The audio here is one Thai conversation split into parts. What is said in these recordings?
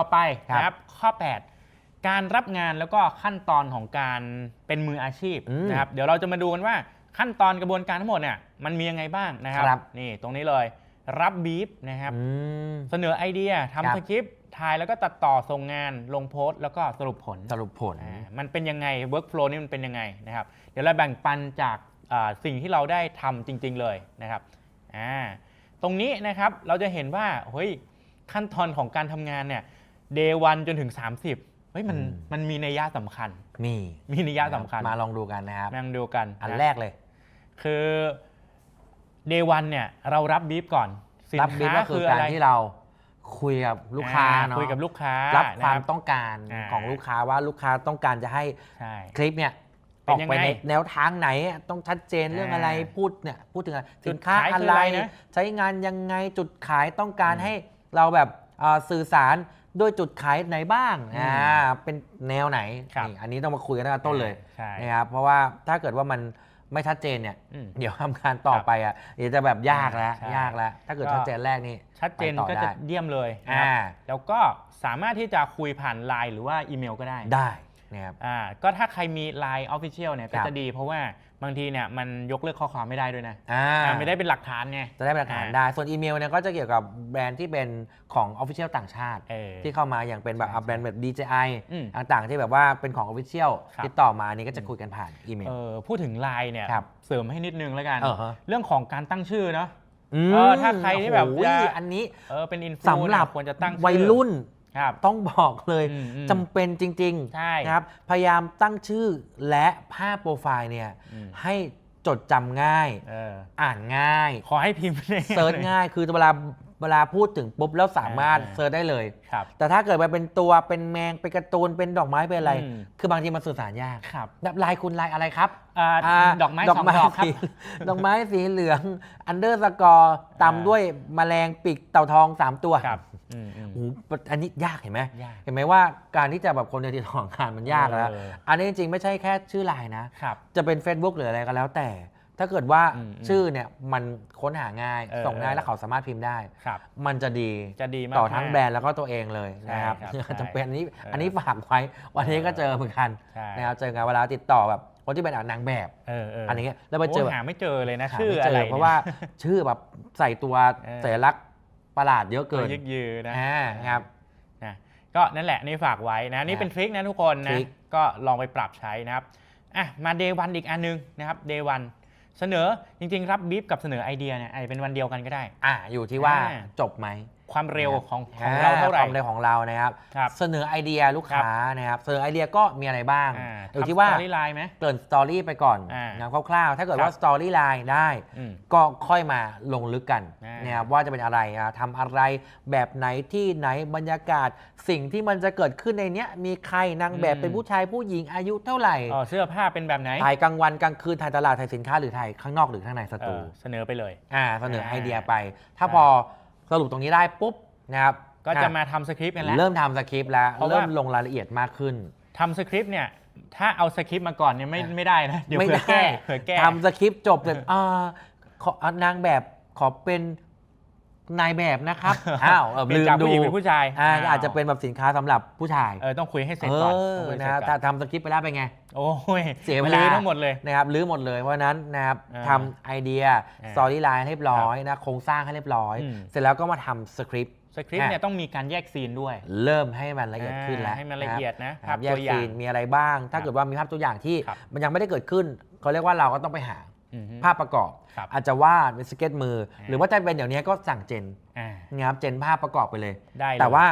ต่อไปครับนะครับข้อ 8 การรับงานแล้วก็ขั้นตอนของการเป็นมืออาชีพอืมนะครับเดี๋ยวเราจะมาดูกันว่าขั้นตอนกระบวนการทั้งหมดเนี่ยมันมียังไงบ้างนะครับครับนี่ตรงนี้เลยรับบีฟนะครับอืมเสนอไอเดียครัทำบสคริปต์ถ่ายแล้วก็ตัดต่อส่งงานลงโพสต์แล้วก็สรุปผลสรุปผลอ่ามันเป็นยังไง workflow นี่มันเป็นยังไงนะครับเดี๋ยวเราแบ่งปันจากอ่าสิ่งที่เราได้ทำจริง ๆเลยนะครับอ่าตรงนี้นะครับเราจะเห็นว่าเฮ้ยขั้นตอนของการทำงานเนี่ย day 1จนถึง 30เฮ้ยมันอืม มันมีนัยยะสำคัญ มีมีนัยยะสำคัญมาลองดูกันนะครับนั่งดูกันอันนะแรกเลย คือ day 1เนี่ยเรารับบีฟก่อนสินรับบิค้าก็คืคืออการอะไรที่เราคุยกับลูกค้าอ่เนาะคุยกับลูกค้ารับนะความบต้องการอ่า ของลูกค้าว่าลูกค้าต้องการจะให้ใช่ คลิปเนี่ยเป็อนอกยังไปไงในแนวทางไหนต้องชัดเจนเรื่องอะไรอ่าพูดเนี่ยพูดถึงอะไรจุสิดนค้าขายคืออะไรอะไรนะใช้งานยังไงจุดขายต้องการอืม ให้เราแบบอ่าสื่อสาร ด้วยจุดขายไหนบ้างอืมอ่าเป็นแนวไหนครับนี่อันนี้ต้องมาคุยกันตั้งแต่ต้นเลยใช่นะครับเพราะว่าถ้าเกิดว่ามันไม่ชัดเจนเนี่ย อืมเดี๋ยวทำการต่อไปอะเดี๋ยวจะแบบยากแล้วใช่ ยากแล้วถ้าเกิดก็ชัดเจนแรกนี่ชัดเจนไปต่อก็ได้จะเยี่ยมเลยนะครับอ่าแล้วก็สามารถที่จะคุยผ่านไลน์หรือว่าอีเมลก็ได้ได้นะครับ อ่าก็ถ้าใครมี Line Official เนี่ยก็ครับจะดีเพราะว่า บางทีเนี่ยมันยกเลิกข้อความไม่ได้ด้วยนะอ่าอ่าไม่ได้เป็นหลักฐานไง จะได้เป็นหลักฐานอ่า ได้ ส่วนอีเมลเนี่ยก็จะเกี่ยวกับแบรนด์ที่เป็นของ Official ต่างชาติ เออ ที่เข้ามาอย่างเป็นแบบใช่อะแบรนด์แบบ DJI อืมต่างๆที่แบบว่าเป็นของ Official ครับ ติดต่อมาอันนี้ก็จะคุยกันผ่านอีเมล เออพูดถึง Line เนี่ยครับเสริมให้นิดนึงแล้วกัน เออฮะ เรื่องของการตั้งชื่อเนาะ มเออถ้าใครที่แบบโอ้โหจะ อันนี้ เออเป็นอินฟูสำหรับควรจะตั้งชื่อวัยรุ่นครับ ต้องบอกเลยอืมอืมจำเป็นจริงใช่ๆนะครับพยายามตั้งชื่อและภาพโปรไฟล์เนี่ยอืมให้จดจำง่ายเอออ่านง่าย ขอให้พิมพ์เซิร์ชง่าย คือเวลาเวลาพูดถึงปุ๊บแล้วสามารถเออเซิร์ชได้เลยครับแต่ถ้าเกิดไปเป็นตัวเป็นแมง เป็นการ์ตูน เป็นดอกไม้ เป็นอะไรอืมคือบางทีมันสื่อสารยากครับแบบลายคุณลายอะไรครับอ่าอ่าดอกไม้สองดอกครับสีดอกไม้สีเหลือง อันเดอร์สกอร์ตามด้วยแมลงปีกเต่าทอง 3 ตัวครับอืมอืม โอ้โหอันนี้ยากเห็นไหมยากเห็นไหมว่าการที่จะแบบคนจะติดต่องานมันยากแล้ว เอออันนี้จริงๆ ไม่ใช่แค่ชื่อไลน์นะ ครับ จะเป็น Facebook หรืออะไรก็แล้วแต่ ถ้าเกิดว่าอืมอืมชื่อเนี่ยมันค้นหาง่าย เออส่งง่ายเออ แล้วเขาสามารถพิมพ์ได้ ครับ มันจะดีจะดีมากต่อทั้งๆแบรนด์แล้วก็ตัวเองเลยนะครับใช่ครับจำเป็นอันนี้เอออัอันนี้ฝากไว้ วันนี้ก็เจอเหมือนกันใช่นะครับ เจอกันเวลาติดต่อแบบคนที่เป็นนางแบบเออเอออันนี้แล้วไปเจอโอ้แบบ หาไม่เจอเลยนะหาชื่อไม่อะไรเพราะว่า ชื่อแบบใส่ตัวเออสัญลักษณ์ ประหลาดเยอะเกิเกินนยึกยือนะอ่าครับนะก็นั่นแหละนี่ฝากไว้นะนี่ครับเป็นทริคนะทุกคนทนะริคก็ลองไปปรับใช้นะครับอะมาเดย์วันอีกอันนึงนะครับเดย์วันเสนอจริงๆ รับบีฟกับเสนอไอเดียเนี่ยอาจจะเป็นวันเดียวกันก็ได้ อ่าอยู่ที่ว่าอ่าจบไหม ความเร็วของของอ่เราเท่าไหร่ความเร็วของเรานะครับครับ เสนอไอเดียลูกค้านะครับเสนอไอเดียก็มีอะไรบ้างอ่าอยู่ที่ว่าทำ story line ไหมเกริ่นสตอรี่ไปก่อนอ่านะครับคร่าวๆ ถ้าเกิดครับว่าสตอรี่ไลน์ได้อืมก็ค่อยมาลงลึกกันอ่านนะครับว่าจะเป็นอะไรอะทำอะไรแบบไหนที่ไหนบรรยากาศ สิ่งที่มันจะเกิดขึ้นในเนี้ยมีใครนางแบบเป็นผู้ชายผู้หญิงอายุเท่าไหร่เออเสื้อผ้าเป็นแบบไหนถ่ายกลางวันกลางคืนถ่ายตลาดถ่ายสินค้าหรือถ่ายข้างนอกหรือข้างในสเอตูอเสนอไปเลยอ่าเสนออ่าไอเดียไป ถ้าครับพอ สรุปตรงนี้ได้ปุ๊บนะครับก็จะอ่มาทำสคริปต์กันแล้ว เริ่มทำสคริปต์แล้ว เพราะว่า เริ่มลงรายละเอียดมากขึ้น ทำสคริปต์เนี่ย ถ้าเอาสคริปต์มาก่อนเนี่ยไม่อะไม่ได้นะ เดี๋ยวไม่เผื่อได้แก้เผื่อแก้ ทำสคริปต์จบเลยอ่าขออ่านางแบบขอเป็น นายแบบนะครับ อ้าวเออเปลี่ลืยนมจากดูผู้หญิงเป็นผู้ชายอ่าาว อาจจะเป็นแบบสินค้าสำหรับผู้ชาย เออต้องคุยให้เสร็จเอก่อนอต้องคุยให้นะเสคร็รับจก่ถ้าอนทำสคริปต์ไปแล้วเป็นไง โอ้ยเสียเวลาลื้อทั้งหมดเลย นะครับรื้อหมดเลยเพราะฉะนั้นนะครับอ่าทำไอเดียอ่าสตอรี่ไลน์ให้เรียบร้อยนะโครงสร้างให้เรียบร้อย อืม เสร็จแล้วก็มาทำสคริปต์ สคริปต์เนี่ยอะต้องมีการแยกซีนด้วยเริ่มให้มันละเอียดขึ้นแล้วให้มันละเอียดนะคภารัพบแยตักวอย่าซีง นมีอะไรบ้าง ถ้าครับเกิดว่ามีภาพตัวอย่างที่ครับมันยังไม่ได้เกิดขึ้นเขาเรียกว่าเราก็ต้องไปหาอือฮึ ภาพประกอบ ครับอาจจะวาดเป็นสเก็ตมืออ่าหรือว่าจะเป็นเดี๋ยวนี้ก็สั่งเจนอ่า นะครับเจนภาพประกอบไปเลย ได้เลยแต่ว่า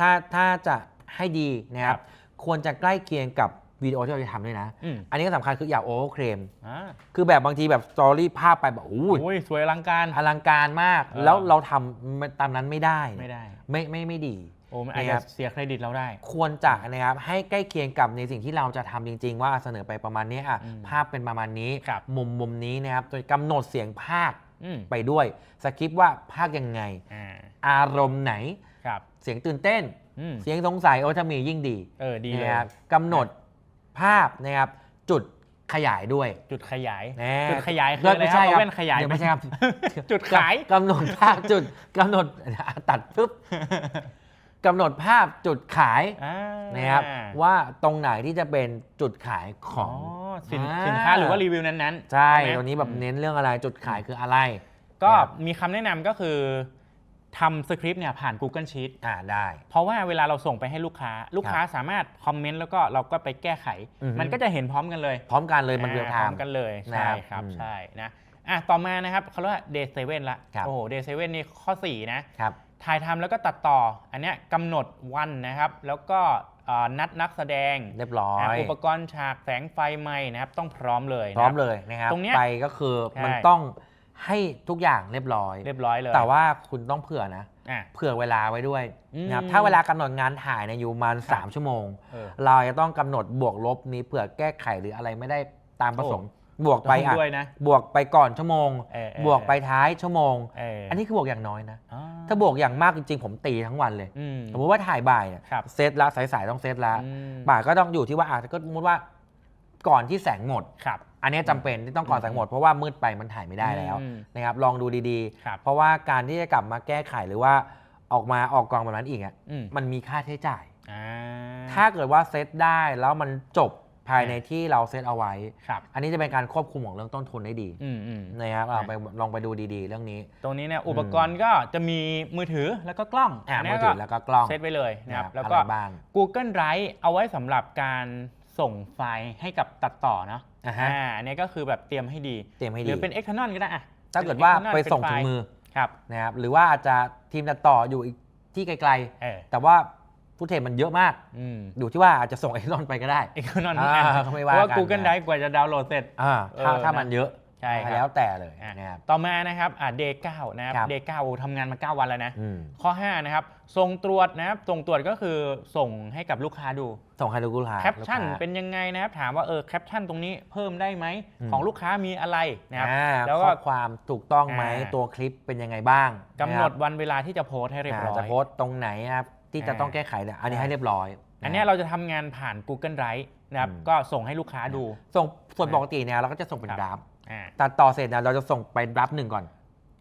ถ้าถ้าจะให้ดีนะครัครับ บควรจะใกล้เคียงกับวิดีโอที่เราจะทำด้วยนะ อืมอันนี้ก็สำคัญคืออย่าโอเวอร์เครมอ่าคือแบบบางทีแบบสตอรี่ภาพไปแบบอู้ย โอ้ยสวยอลังการ อลังการมาก เออ แล้วเราทำตามนั้นไม่ได้ ไม่ได้ ไม่ไม่ไม่ดีโอ้มันอาจครัจะบเสียเครดิตเราได้ ควรจะนะครับให้ใกล้เคียงกับในสิ่งที่เราจะทำจริง ๆ ว่าเสนอไปประมาณนี้อะอืมภาพเป็นประมาณนี้ครับมุมมุมนี้นะครับโดยกำหนดเสียงภาคอืมไปด้วยสคริปต์ว่าภาคยังไงอ่าอารมณ์ไหนครับเสียงตื่นเต้นอืมเสียงสงสัยโอ้ถ้ามียิ่งดีเออดีเลยนะครับกำหนดภาพนะครับจุดขยายด้วย จุดขยายแน่จุดขยายคืออะไรไม่ครับใช่คเอารับแว่นขยายเดี๋วไม่ใช่ครับ จุดขายกำหนดภาพจุดกำหนดตัดปุ๊บ กำหนดภาพจุดขายอ่านะครับว่าตรงไหนที่จะเป็นจุดขายขอ๋ออง สินอ่า สินค้าหรือว่ารีวิวนั้นๆใช่ไหม ตัวนี้แบบอืมเน้นเรื่องอะไรจุดขายคืออะไร ก็นะครับ มีคำแนะนำก็คือทำสคริปต์เนี่ยผ่าน Google Sheet อ่าได้ เพราะว่าเวลาเราส่งไปให้ลูกค้า ลูกค้าสามารถคอมเมนต์แล้วก็เราก็ไปแก้ไข อือฮึ มันก็จะเห็นพร้อมกันเลยพร้อมกันเลยมันเรียลไทอ่าพร้อม์มกันเลยนะใช่ครับครับอืมใช่นะอะต่อมานะครับเขาเรียกว่า day 7ละครับ โอ้โห day 7นี่ข้อ 4 นะ ครับ ถ่ายทำแล้วก็ตัดต่อ อันเนี้ยกำหนดวันนะครับ แล้วก็เอ่อนัดนักแสดงเรียบร้อยอะอุปกรณ์ฉากแสงไฟใหม่นะครับ ต้องพร้อมเลยพร้อมนะคบเลยนะครับตรงเนี้ยไปก็คือใช่ มันต้องให้ทุกอย่างเรียบร้อย เรียบร้อยเลยแต่ว่าคุณต้องเผื่อนะ อะ เผื่อเวลาไว้ด้วยนะครับอืม ถ้าเวลากำหนดงานถ่ายเนี่ยอยู่ประมาณครับ3ชั่วโมง เออ เราจะต้องกำหนดบวกลบนี้เผื่อแก้ไขหรืออะไรไม่ได้ตามประสงค์ บวกไปต้องอะด้วยนะ บวกไปก่อนชั่วโมง เออเออบวกไปท้ายชั่วโมง เอออัอันนี้คือบวกอย่างน้อยนะอ๋อถ้าบวกอย่างมากจริงๆผมตีทั้งวันเลย อืม สมมติว่าถ่ายบ่ายเนี่ยครับ เซตละสายๆต้องเซตละอืมบ่ายก็ต้องอยู่ที่ว่าอาจจะก็สมมติว่าก่อนที่แสงหมด ครับ อันนี้จำเป็นที่ต้องก่อนแสงหมดเพราะว่ามืดไปมันถ่ายไม่ได้แล้วอืม นะครับลองดูดีครับ ๆ เพราะว่าการที่จะกลับมาแก้ไขหรือว่าออกมาออกกองแบบนั้นอีกอะอืมมันมีค่าใช้จ่าย อ่า ถ้าเกิดว่าเซตได้แล้วมันจบ ภายในอ่าที่เราเซตเอาไว้ ครับ อันนี้จะเป็นการควบคุมของเรื่องต้นทุนได้ดีอืมอืมนะครับเอาไปลองไปดูดีๆ เรื่องนี้ ตรงนี้เนี่ยอุปกรณ์ก็จะมีมือถือแล้วก็กล้องอ่าอันมืนี้อถือแล้วก็กล้องเซตไว้เลยนะครับนะแล้วก็ อะไรบ้าง Google Drive เอาไว้สำหรับการส่งไฟล์ให้กับตัดต่อเนาะอ่าฮะอ่าอันนี้ก็คือแบบเตรียมให้ดี เตรียมให้หดีรือเป็น external ก็ได้อะถ้าเกิดว่า external ไปเป็นส่งฟถึงล์มือครับนะครับหรือว่าอาจจะทีมตัดต่ออยู่อีกที่ไกลเออ ๆ แต่ว่า ฟุตเทจมันเยอะมากอืมอยู่ที่ว่าอาจจะส่งไอ้นอนไปก็ได้ external อ่าทั้งอันก็ไม่เพว่าราะว่ากัน Google นะ Drive กว่าจะดาวน์โหลดเสร็จอ่าถ้าเออถ้านะมันเยอะใช่ครับแล้วแต่เลยอะนะครับต่อมานะครับอ่า day 9นะครับครับ day 9โอ้ทำงานมา 9 วันแล้วนะอืมข้อ 5 นะครับ ส่งตรวจนะครับ ส่งตรวจก็คือส่งให้กับลูกค้าดู ส่งให้ลูกค้า แคปชั่นลูกค้าเป็นยังไงนะครับ ถามว่าเออแคปชั่นตรงนี้เพิ่มได้ไหมอืมของลูกค้ามีอะไรนะครับอ่าแล้วก็ข้อความถูกต้องไหมอ่าตัวคลิปเป็นยังไงบ้างกำหนดะควันเวลาที่จะโพสต์ให้บเรียบร้ออ่ายจะโพสต์ตรงไหนนะครับ ที่จะอ่าต้องแก้ไขเนี่ยอันนี้ใช่ให้เรียบร้อยอันเนี้ยเราจะทำงานผ่าน Google Drive นะครับ อืม ก็ส่งให้ลูกค้าดู ส่งส่วนอ่าปกติเนี่ยเราก็จะส่งเป็นครับ ดราฟต์อ่าตัดต่อเสร็จเนี่ยเราจะส่งไปดราฟต์หนึ่งก่อน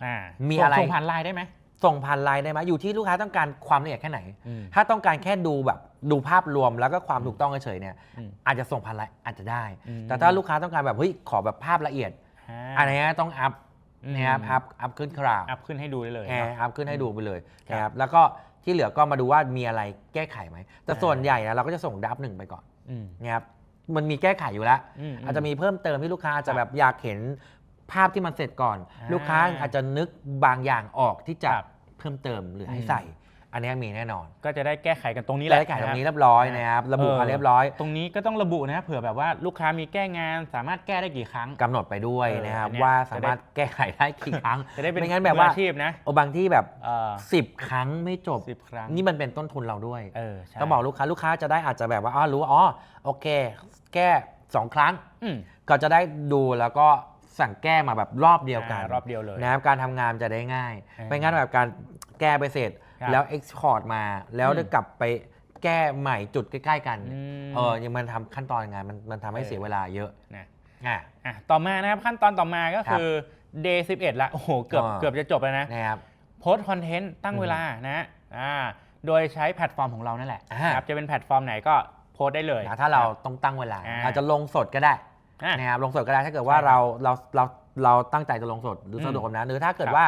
อ่ามีส่งอะไร ส่งผ่านไลน์ได้ไหมส่งผ่านไลน์ได้ไหมอยู่ที่ลูกค้าต้องการความละเอียดแค่ไหน อืม ถ้าต้องการแค่ดูแบบดูภาพรวมแล้วก็ความถูกต้องเฉยๆเนี่ยอืม อาจจะส่งผ่านไลน์อาจจะได้อืมแต่ถ้าลูกค้าต้องการแบบเฮ้ยขอแบบภาพละเอียด อ่า อันนี้ต้องอัพอืมนะครับอัพอัพขึ้นคราวอัพขึ้นให้ดูได้เลย แอเนาะร์อัพขึ้นให้ดูไปเลยครับนะครับแล้วก็ ที่เหลือก็มาดูว่ามีอะไรแก้ไขไหม แต่อ่าส่วนใหญ่นะเราก็จะส่งดราฟต์หนึ่งไปก่อนอืม นะครับมันมีแก้ไขอยู่แล้วมอาจจะมีเพิ่มเติมที่ลูกค้าอาจจะแบบอยากเห็นภาพที่มันเสร็จก่อน อ่าลูกค้าอาจจะนึกบางอย่างออกที่จะครับเพิ่มเติมหรือให้อืม ใส่ อันนี้มีแน่นอนก็จะได้แก้ไขกันตรงนี้แหละแก้ไขตรงนี้ะคบเรียบร้อยนะครับระบุเออมาเรียบร้อย ตรงนี้ก็ต้องระบุนะเผื่อแบบว่าลูกค้ามีแก้งานสามารถแก้ได้กี่ครั้งกำหนดไปด้วยเออนะครับอันเนี้ยว่าสามารถแก้ไขได้กี่ครั้งจะได้เป็นไม่งั้นแบบมือว่าอาชีพนะโอ้บางที่แบบเออ10ครั้งไม่จบสิบครั้งนี่มันเป็นต้นทุนเราด้วยเออใช่ก็บอกลูกค้าลูกค้าจะได้อาจจะแบบว่าอ๋อรู้ว่าอ๋อโอเค แก้2ครั้งอืมก็จะได้ดูแล้วก็สั่งแก้มาแบบรอบเดียวกันอ่ารอบเดียวเลยนะครับการทำงานจะได้ง่ายอ่าไม่งั้นแบบการแก้ไปเสร็จ ครับแล้ว Export มา แล้วอืมจะกลับไปแก้ใหม่จุดใกล้ ๆ กัน อืม เออยังมันทำขั้นตอนงานมันมันทำให้เออเสียเวลาเยอะนะอะ อะต่อมานะครับขั้นตอนต่อมาก็คือ day 11 ละโอ้โหเกือบอ่า เกือบจะจบแล้วนะนะครับ โพสต์คอนเทนต์ตั้งอืมเวลานะอ่าโดยใช้แพลตฟอร์มของเรานั่นแหละอ่านะครับจะเป็นแพลตฟอร์มไหนก็โพสต์ได้เลย นะถ้าเราต้องตั้งเวลา อ่า อาจจะลงสดก็ได้อะ นะครับลงสดก็ได้ถ้าเกิดว่าใช่เราเราเราเราตั้งใจจะลงสดหรือมสะดวกแบบนั้นหรือถ้าเกิดครับว่า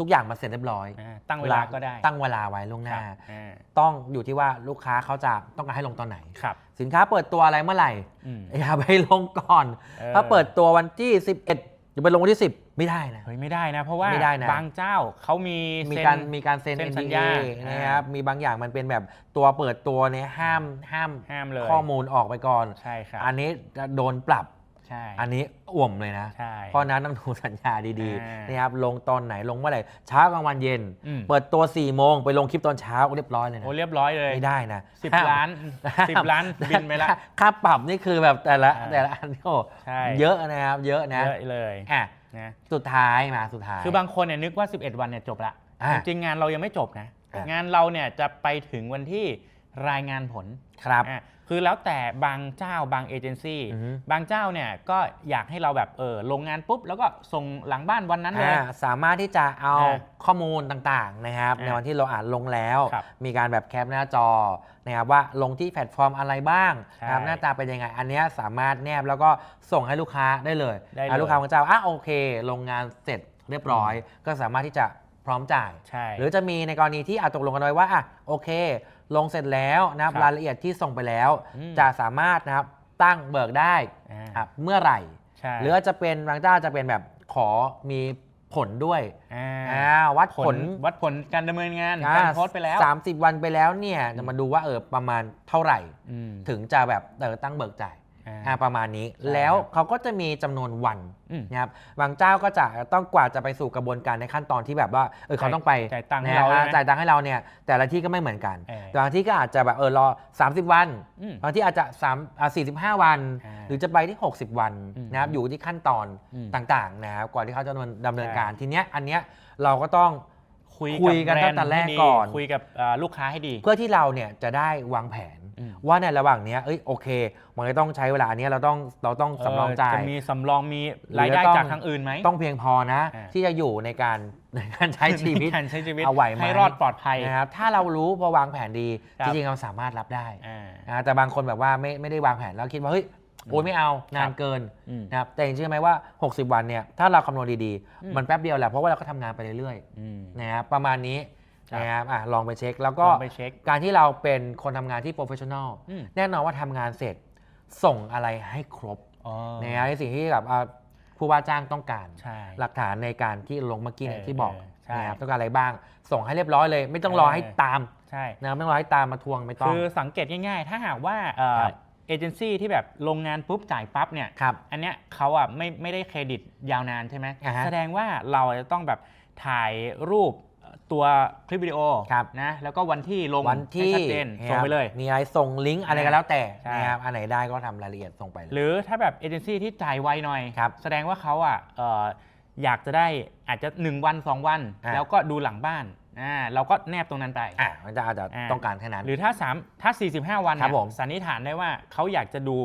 ทุกอย่างมันเสร็จเรียบร้อย อ่าตั้งเวลาก็ได้ตั้งเวลาไว้ล่วงหครัน้าบอ่าต้องอยู่ที่ว่าลูกค้าเขาจะต้องการให้ลงตอนไหน ครับสินค้าเปิดตัวอะไรเมื่อไหร่ อืมอย่าไปลงก่อน ออถ้าเปิดตัววันที่ 11จะไปลงวันที่ 10 ไม่ได้นะ เฮ้ยไม่ได้นะ เพราะว่าไม่ได้นะ บางเจ้าเขามีมีเซ็น การมีการเซ็น เซ็นสัญ NDA ญานะครับมีบางอย่างมันเป็นแบบตัวเปิดตัวเนี่ยห้ามห้ามห้ามเลยข้อมูลออกไปก่อน ใช่ครับ อันนี้จะโดนปรับ ใช่ อันนี้อ่วมเลยนะ ใช่ เพราะฉะนั้นต้องดูสัญญาดีอ่าๆ นะครับ ลงตอนไหนลงเมื่อไหร่เช้ากลางวันเย็น อืม เปิดตัว4ี่โมงไปลงคลิปตอนเช้าเรียบร้อยเลยนะ โอ้เรียบร้อยเลยไม่ได้นะสิบห้มล้านสิบล้านบินไปละ ค่าค่าปรับนี่คือแบบแต่ละอ่าแต่ละอันโอ้ใช่ เยอะนะครับ เยอะนะเยอะเลยอะนะ สุดท้ายมาสุดท้าย คือบางคนเนี่ยนึกว่า 11 วันเนี่ยจบละ อ่าจริงๆงานเรายังไม่จบนะ อ่าง งานเราเนี่ยจะไปถึงวันที่ รายงานผลครับอะคือแล้วแต่บางเจ้าบางเอเจนซี่อือฮึ บางเจ้าเนี่ยก็อยากให้เราแบบเออลงงานปุ๊บ แล้วก็ส่งหลังบ้านวันนั้นเลย อ่าสามารถที่จะเอาอ่าข้อมูลต่างๆนะครับ อ่าในวันที่เราอ่านลงแล้ว ครับมีการแบบแคปหน้าจอนะครับว่าลงที่แพลตฟอร์มอะไรบ้างใช่นะครับหน้าตาเป็นยังไง อันเนี้ยสามารถแนบแล้วก็ส่งให้ลูกค้าได้เลยได้เลยอ่าลูกค้าของเจ้าอะโอเคลงงานเสร็จเรียบร้อย ก็สามารถที่จะพร้อมจ่าย ใช่ หรือจะมีในกรณีที่อาจตกลงกันไว้ว่าอะโอเค ลงเสร็จแล้วนะครับครับรายละเอียดที่ส่งไปแล้วอืมจะสามารถนะครับตั้งเบิกได้อ่าอะเมื่อไหร่ใช่หรืออาจจะเป็นบางเจ้าจะเป็นแบบขอมีผลด้วยอ่าอ่าวัดผผลลวัดผลการดำเนินงานอ่าการโพสต์ไปแล้วสามสิบวันไปแล้วเนี่ยจะมาดูว่าเออประมาณเท่าไหร่อืมถึงจะแบบเออตั้งเบิกจ่าย อ่าอ่าประมาณนี้ใช่แล้วครับเขาก็จะมีจำนวนวันอืมนะครับบางเจ้าก็จะต้องกว่าจะไปสู่กระบวนการในขั้นตอนที่แบบว่าเออเขาต้องไปจ่ายตังค์ให้นะเราฮะใช่ไหมจ่ายตังค์ให้เราเนี่ยแต่ละที่ก็ไม่เหมือนกันเออบางที่ก็อาจจะแบบเออรอ 30 วันอืมบางที่อาจจะ3อ่า45 วันอ่าหรือจะไปที่ 60 วันอืมนะครับอยู่ที่ขั้นตอนอืมต่างๆนะครับก่อนที่เขาจะดำเนินดำเนินใช่การทีเนี้ยอันเนี้ยเราก็ต้อง คุยคุยกันบตั้งแต่แรกให้ดีก่อน คุยกับเอ่อลูกค้าให้ดี เพื่อที่เราเนี่ยจะได้วางแผนอืม ว่าในระหว่างเนี้ยเอ้ยโอเค มันก็ต้องใช้เวลาอันเนี้ยเราต้องเราต้องสำรองจ่าเจะยมีสำรองมีรายได้หรือต้อง จากทางอื่นไหม ต้องเพียงพอนะ อ่า ที่จะอยู่ในการในการใช้ชีวิตการใช้ชีวิตเอาไหวไหม ให้รอดปลอดภัย นะครับถ้าเรารู้พอวางแผนดี ครับจริงๆเราสามารถรับได้อ่า นะแต่บางคนแบบว่าไม่ไม่ได้วางแผนแล้วคิดว่าเฮ้ย โอ้ยไม่เอานานเกินอืมนะครับแต่จริงๆเชื่อไหมว่า 60 วันเนี่ยถ้าเราคำนวณดีอืมๆมันแป๊บเดียวแหละเพราะว่าเราก็ทำงานไปเรื่อยอืมๆนะครับประมาณนี้ครับนะครับอะลองไปเช็คแล้วก็ลองไปเช็คการที่เราเป็นคนทำงานที่โปรเฟชชั่นอลอืมแน่นอนว่าทำงานเสร็จส่งอะไรให้ครบอ๋อนะครับในสิ่งที่แบบอะผู้ว่าจ้างต้องการใช่หลักฐานในการที่ลงเมื่อกี้เนี่ยเออที่บอกเออใช่นะครับต้องการอะไรบ้าง ส่งให้เรียบร้อยเลย ไม่ต้องรอเออให้ตามใช่นะครับไม่ต้องรอให้ตามมาทวงไม่ต้องคือสังเกตง่าย ๆ ถ้าหากว่า เอ่อครับเอเจนซี่ที่แบบลงงานปุ๊บจ่ายปั๊บเนี่ย ครับ อันเนี้ยเขาอะไม่ไม่ได้เครดิตยาวนานใช่ไหม อ่าฮะแสดงว่าเราจะต้องแบบถ่ายรูปตัวคลิปวิดีโอครับ นะแล้วก็วันที่ลงวันที่ให้ชัดเจนส่งไปเลย มีอะไรส่งลิงก์อะไรก็แล้วแต่ใช่ นะครับอันไหนได้ก็ทำรายละเอียดส่งไปเลยหรือถ้าแบบเอเจนซี่ที่จ่ายไวหน่อย ครับแสดงว่าเขาอะเอ่ออยากจะได้อาจจะ 1 วัน 2 วัน อ่าแล้วก็ดูหลังบ้าน อ่าเราก็แนบตรงนั้นไป อะมันจะอาจจะอ่า ต้องการแค่นั้น หรือถ้า3ถ้า 45 วันครัเนี่ยบผมสันนิษฐานได้ว่าเขาอยากจะดู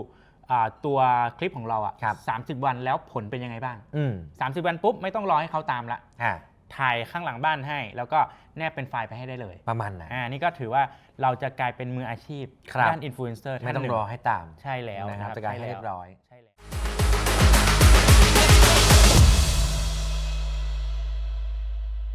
อ่าตัวคลิปของเราอะครับ30วันแล้วผลเป็นยังไงบ้าง อืม30 วันปุ๊บไม่ต้องรอให้เขาตามละอะถ่ายข้างหลังบ้านให้ แล้วก็แนบเป็นไฟล์ไปให้ได้เลยประมาณนั้น อ่านี่ก็ถือว่าเราจะกลายเป็นมืออาชีพครับ ด้านอินฟลูเอนเซอร์ไม่ต้องรอให้ตามใช่แล้วนะครับนะจัดการให้ใช่เรียบร้อยใช่แล้ว